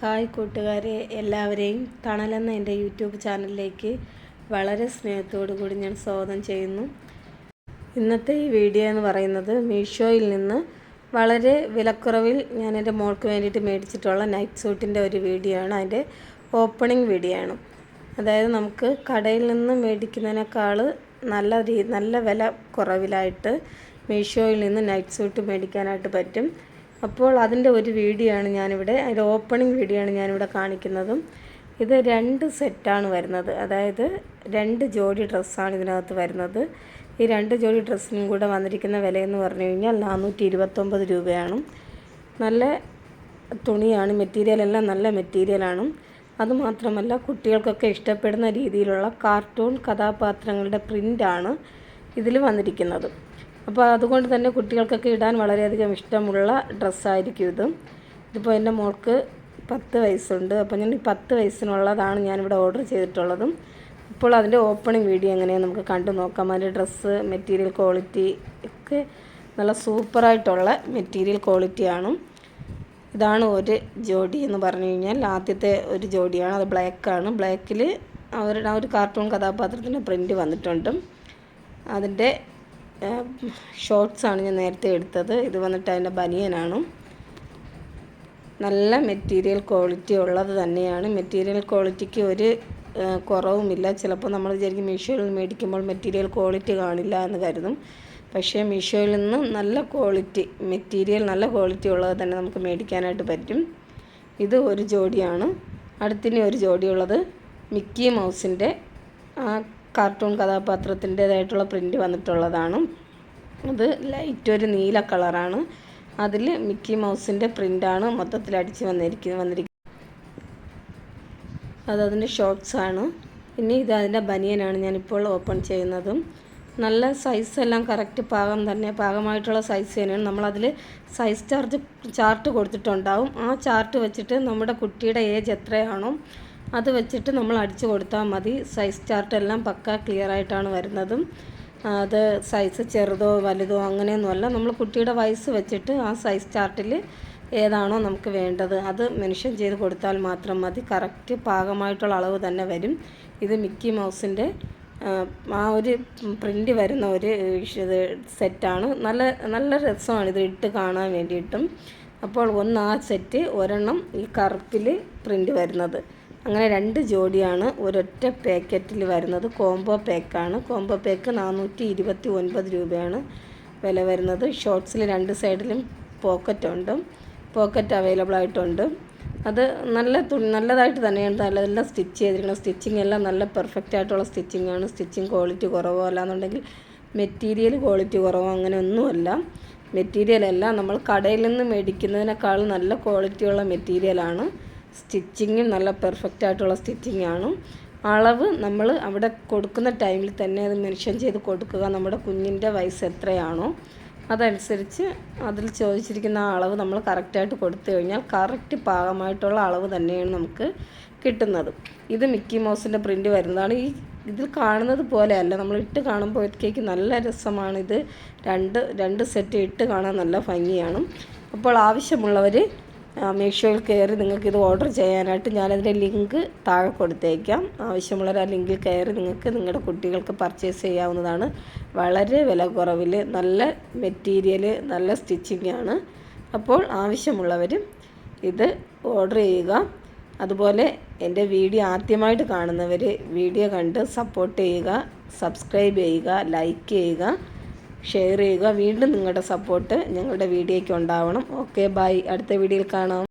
Hi കൂട്ടുകാരെ എല്ലാവരെയും തണലെന്ന എന്റെ യൂട്യൂബ് ചാനലിലേക്ക് വളരെ സ്നേഹത്തോടു കൂടി ഞാൻ സ്വാഗതം ചെയ്യുന്നു. ഇന്നത്തെ ഈ വീഡിയോ എന്ന് പറയുന്നത് മീഷോയിൽ നിന്ന് വളരെ വിലക്കുറവിൽ ഞാൻ എന്റെ മോൾക്ക് വേണ്ടിയിട്ട് മേടിച്ചിട്ടുള്ള നൈറ്റ് സൂട്ടിന്റെ ഒരു വീഡിയോ ആണ്. അതിന്റെ ഓപ്പണിംഗ് വീഡിയോ ആണ്. അതായത് നമുക്ക് കടയിൽ നിന്ന് മേടിക്കുന്നതിനേക്കാൾ നല്ല രീ നല്ല വില കുറവിലായിട്ട് മീഷോയിൽ നിന്ന് നൈറ്റ് സൂട്ട് മേടിക്കാനായിട്ട് പറ്റും. അപ്പോൾ അതിന്റെ ഒരു വീഡിയോ ആണ് ഞാനിവിടെ അതിന്റെ ഓപ്പണിംഗ് വീഡിയോ ആണ് ഞാനിവിടെ കാണിക്കുന്നതും. ഇത് രണ്ട് സെറ്റാണ് വരുന്നത്. അതായത് രണ്ട് ജോഡി ഡ്രസ്സാണ് ഇതിനകത്ത് വരുന്നത്. ഈ രണ്ട് ജോഡി ഡ്രസ്സിനും കൂടെ വന്നിരിക്കുന്ന വിലയെന്ന് പറഞ്ഞു കഴിഞ്ഞാൽ നാനൂറ്റി ഇരുപത്തൊമ്പത് രൂപയാണ്. നല്ല തുണിയാണ് മെറ്റീരിയൽ എല്ലാം നല്ല മെറ്റീരിയലാണ് അതുമാത്രമല്ല കുട്ടികൾക്കൊക്കെ ഇഷ്ടപ്പെടുന്ന രീതിയിലുള്ള കാർട്ടൂൺ കഥാപാത്രങ്ങളുടെ പ്രിന്റാണ് ഇതിൽ വന്നിരിക്കുന്നത്. അപ്പോൾ അതുകൊണ്ട് തന്നെ കുട്ടികൾക്കൊക്കെ ഇടാൻ വളരെയധികം ഇഷ്ടമുള്ള ഡ്രസ്സായിരിക്കും ഇത്. ഇതിപ്പോൾ എന്റെ മോൾക്ക് പത്ത് വയസ്സുണ്ട്. അപ്പോൾ ഞാൻ പത്ത് വയസ്സിനുള്ളതാണ് ഞാനിവിടെ ഓർഡർ ചെയ്തിട്ടുള്ളതും. ഇപ്പോൾ അതിന്റെ ഓപ്പണിംഗ് വീഡിയോ എങ്ങനെയാണ് നമുക്ക് കണ്ടു നോക്കാം. അതിന്റെ ഡ്രസ്സ് മെറ്റീരിയൽ ക്വാളിറ്റി ഒക്കെ നല്ല സൂപ്പറായിട്ടുള്ള മെറ്റീരിയൽ ക്വാളിറ്റിയാണ് ഇതാണ് ഒരു ജോഡി എന്ന് പറഞ്ഞു കഴിഞ്ഞാൽ ആദ്യത്തെ ഒരു ജോഡിയാണ്. അത് ബ്ലാക്കാണ് ബ്ലാക്കിൽ അവരുടെ ആ ഒരു കാർട്ടൂൺ കഥാപാത്രത്തിന്റെ പ്രിന്റ് വന്നിട്ടുണ്ട്. അതിന്റെ ഷോർട്സാണ് ഞാൻ നേരത്തെ എടുത്തത്. ഇത് വന്നിട്ട് അതിന്റെ ബനിയനാണ്. നല്ല മെറ്റീരിയൽ ക്വാളിറ്റി ഉള്ളത് തന്നെയാണ്. മെറ്റീരിയൽ ക്വാളിറ്റിക്ക് ഒരു കുറവുമില്ല. ചിലപ്പോൾ നമ്മൾ വിചാരിക്കും മീഷോയിൽ നിന്ന് മേടിക്കുമ്പോൾ മെറ്റീരിയൽ ക്വാളിറ്റി കാണില്ല എന്ന് കരുതും. പക്ഷേ മീഷോയിൽ നിന്ന് നല്ല ക്വാളിറ്റി മെറ്റീരിയൽ നല്ല ക്വാളിറ്റി ഉള്ളത് തന്നെ നമുക്ക് മേടിക്കാനായിട്ട് പറ്റും. ഇത് ഒരു ജോഡിയാണ്. അടുത്തിനി ഒരു ജോഡിയുള്ളത് മിക്കി മൗസിന്റെ ആ കാർട്ടൂൺ കഥാപാത്രത്തിന്റേതായിട്ടുള്ള പ്രിന്റ് വന്നിട്ടുള്ളതാണ്. അത് ലൈറ്റ് ഒരു നീല കളറാണ്. അതിൽ മിക്കി മൗസിന്റെ പ്രിന്റാണ് മൊത്തത്തിൽ അടിച്ച് വന്നിരിക്കുന്ന വന്നിരിക്കുന്നത് വന്നിരിക്കുന്നത് അതതിന്റെ ആണ്. ഇനി ഇത് അതിന്റെ ബനിയനാണ് ഞാനിപ്പോൾ ഓപ്പൺ ചെയ്യുന്നതും. നല്ല സൈസ് എല്ലാം കറക്റ്റ് പാകം തന്നെ പാകമായിട്ടുള്ള സൈസ് തന്നെയാണ്. നമ്മളതിൽ സൈസ് ചാർജ് ചാർട്ട് കൊടുത്തിട്ടുണ്ടാവും. ആ ചാർട്ട് വെച്ചിട്ട് നമ്മുടെ കുട്ടിയുടെ ഏജ് എത്രയാണോ അത് വെച്ചിട്ട് നമ്മൾ അടിച്ചു കൊടുത്താൽ മതി. സൈസ് ചാർട്ടെല്ലാം പക്ക ക്ലിയർ ആയിട്ടാണ് വരുന്നതും. അത് സൈസ് ചെറുതോ വലുതോ അങ്ങനെയൊന്നുമല്ല നമ്മൾ കുട്ടിയുടെ വയസ്സ് വെച്ചിട്ട് ആ സൈസ് ചാർട്ടിൽ ഏതാണോ നമുക്ക് വേണ്ടത്. അത് മെൻഷൻ ചെയ്ത് കൊടുത്താൽ മാത്രം മതി. കറക്റ്റ് പാകമായിട്ടുള്ള അളവ് തന്നെ വരും. ഇത് മിക്കി മൗസിന്റെ ആ ഒരു പ്രിന്റ് വരുന്ന ഒരു ഇത് സെറ്റാണ് നല്ല നല്ല രസമാണ് ഇത് ഇട്ട് കാണാൻ വേണ്ടിയിട്ടും. അപ്പോൾ ഒന്ന് ആ സെറ്റ് ഒരെണ്ണം ഈ കറുപ്പിൽ പ്രിന്റ് വരുന്നത്. അങ്ങനെ രണ്ട് ജോഡിയാണ് ഒരൊറ്റ പാക്കറ്റിൽ വരുന്നത്. കോംബോ പാക്കാണ്. കോംബോ പാക്ക് നാനൂറ്റി ഇരുപത്തി ഒൻപത് രൂപയാണ് വില വരുന്നത്. ഷോർട്സിൽ രണ്ട് സൈഡിലും പോക്കറ്റ് ഉണ്ട്. പോക്കറ്റ് അവൈലബിൾ ആയിട്ടുണ്ട്. അത് നല്ല തുണി നല്ലതായിട്ട് തന്നെയാണ്. നല്ലതെല്ലാം സ്റ്റിച്ച് ചെയ്തിരിക്കുന്നത് സ്റ്റിച്ചിങ് എല്ലാം നല്ല പെർഫെക്റ്റ് ആയിട്ടുള്ള സ്റ്റിച്ചിങ് ആണ്. സ്റ്റിച്ചിങ് ക്വാളിറ്റി കുറവോ അല്ലാന്നുണ്ടെങ്കിൽ മെറ്റീരിയൽ ക്വാളിറ്റി കുറവോ അങ്ങനെ ഒന്നുമല്ല. മെറ്റീരിയൽ എല്ലാം നമ്മൾ കടയിൽ നിന്ന് മേടിക്കുന്നതിനേക്കാൾ നല്ല ക്വാളിറ്റിയുള്ള മെറ്റീരിയലാണ് സ്റ്റിച്ചിങ് നല്ല പെർഫെക്റ്റ് ആയിട്ടുള്ള സ്റ്റിച്ചിങ് ആണ്. അളവ് നമ്മൾ അവിടെ കൊടുക്കുന്ന ടൈമിൽ തന്നെ അത് മെൻഷൻ ചെയ്ത് കൊടുക്കുക. നമ്മുടെ കുഞ്ഞിന്റെ വയസ്സ് എത്രയാണോ അതനുസരിച്ച് അതിൽ ചോദിച്ചിരിക്കുന്ന ആ അളവ് നമ്മൾ കറക്റ്റായിട്ട് കൊടുത്തു കഴിഞ്ഞാൽ കറക്റ്റ് പാകമായിട്ടുള്ള അളവ് തന്നെയാണ് നമുക്ക് കിട്ടുന്നത്. ഇത് മിക്കി മൗസിന്റെ പ്രിന്റ് വരുന്നതാണ്. ഈ ഇതിൽ കാണുന്നത് പോലെയല്ല നമ്മൾ ഇട്ട് കാണുമ്പോഴത്തേക്ക് നല്ല രസമാണ് ഇത്. രണ്ട് രണ്ട് സെറ്റ് ഇട്ട് കാണാൻ നല്ല ഭംഗിയാണ്. അപ്പോൾ ആവശ്യമുള്ളവർ മീഷോയിൽ കയറി നിങ്ങൾക്ക് ഇത് ഓർഡർ ചെയ്യാനായിട്ട് ഞാനതിന്റെ ലിങ്ക് താഴെ കൊടുത്തേക്കാം. ആവശ്യമുള്ളവർ ആ ലിങ്കിൽ കയറി നിങ്ങൾക്ക് നിങ്ങളുടെ കുട്ടികൾക്ക് പർച്ചേസ് ചെയ്യാവുന്നതാണ്. വളരെ വില കുറവിൽ നല്ല മെറ്റീരിയൽ നല്ല സ്റ്റിച്ചിങ് ആണ്. അപ്പോൾ ആവശ്യമുള്ളവർ ഇത് ഓർഡർ ചെയ്യുക. അതുപോലെ എന്റെ വീഡിയോ ആദ്യമായിട്ട് കാണുന്നവർ വീഡിയോ കണ്ട് സപ്പോർട്ട് ചെയ്യുക സബ്സ്ക്രൈബ് ചെയ്യുക ലൈക്ക് ചെയ്യുക. ഷെയർ ചെയ്യുക. വീണ്ടും നിങ്ങളുടെ സപ്പോർട്ട് ഞങ്ങളുടെ വീഡിയോയ്ക്ക് ഉണ്ടാവണം. ഓക്കെ ബൈ അടുത്ത വീഡിയോയിൽ കാണാം.